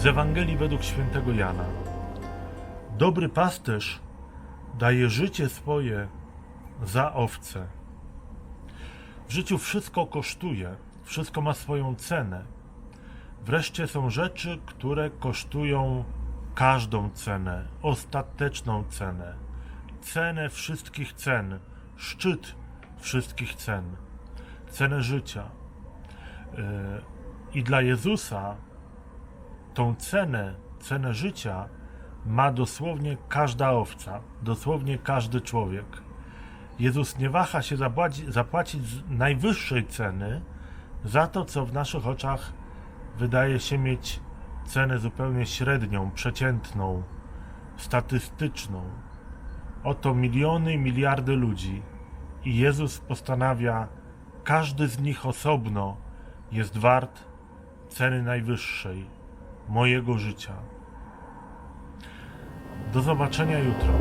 Z Ewangelii według świętego Jana. Dobry pasterz daje życie swoje za owce. W życiu wszystko kosztuje, wszystko ma swoją cenę. Wreszcie są rzeczy, które kosztują każdą cenę, ostateczną cenę, cenę wszystkich cen, szczyt wszystkich cen, cenę życia. Yy, I dla Jezusa tą cenę, cenę życia ma dosłownie każda owca, dosłownie każdy człowiek. Jezus nie waha się zapłaci, zapłacić najwyższej ceny za to, co w naszych oczach wydaje się mieć cenę zupełnie średnią, przeciętną, statystyczną. Oto miliony miliardy ludzi i Jezus postanawia, każdy z nich osobno jest wart ceny najwyższej, mojego życia. Do zobaczenia jutro.